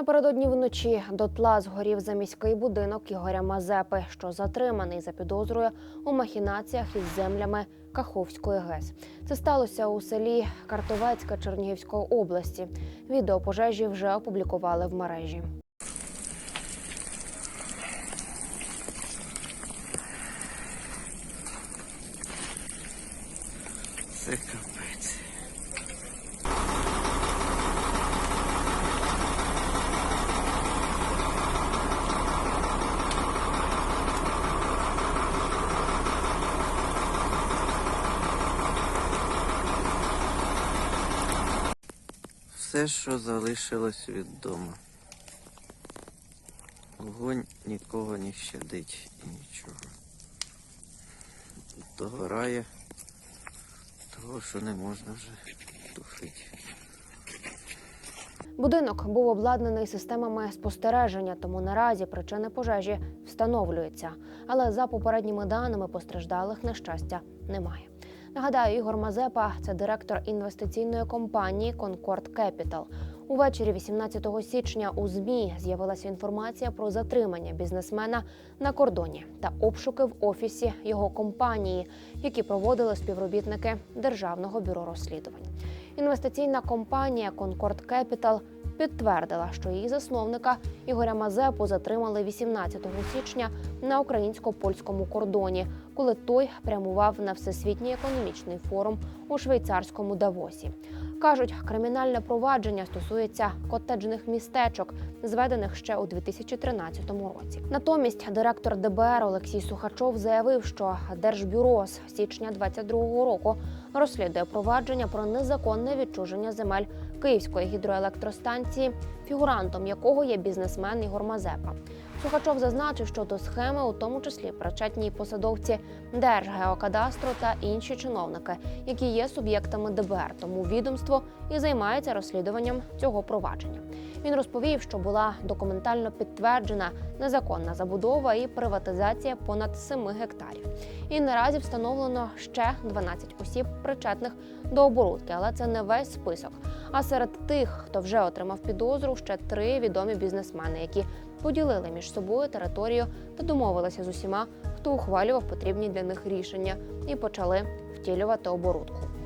Напередодні вночі дотла згорів заміський будинок Ігоря Мазепи, що затриманий за підозрою у махінаціях із землями Каховської ГЕС. Це сталося у селі Картовецька Чернігівської області. Відео пожежі вже опублікували в мережі. Це капець. Все, що залишилось від дому. Вогонь нікого не щадить і нічого. Догорає того, що не можна вже тушити. Будинок був обладнаний системами спостереження, тому наразі причини пожежі встановлюються. Але за попередніми даними постраждалих на щастя немає. Нагадаю, Ігор Мазепа це директор інвестиційної компанії Concord Capital. Увечері 18 січня у ЗМІ з'явилася інформація про затримання бізнесмена на кордоні та обшуки в офісі його компанії, які проводили співробітники Державного бюро розслідувань. Інвестиційна компанія Concord Capital підтвердила, що її засновника Ігоря Мазепу затримали 18 січня на українсько-польському кордоні, коли той прямував на всесвітній економічний форум у швейцарському Давосі. Кажуть, кримінальне провадження стосується котеджних містечок, зведених ще у 2013 році. Натомість директор ДБР Олексій Сухачов заявив, що Держбюро з січня 2022 року розслідує провадження про незаконне відчуження земель Київської гідроелектростанції, фігурантом якого є бізнесмен Ігор Мазепа. Сухачов зазначив, що до схеми, у тому числі причетні посадовці Держгеокадастру та інші чиновники, які є суб'єктами ДБР. Тому відомство і займається розслідуванням цього провадження. Він розповів, що була документально підтверджена незаконна забудова і приватизація понад 7 гектарів. І наразі встановлено ще 12 осіб, причетних до оборудки, але це не весь список. А серед тих, хто вже отримав підозру, ще три відомі бізнесмени, які поділили між собою територію та домовилися з усіма, хто ухвалював потрібні для них рішення, і почали втілювати оборудку.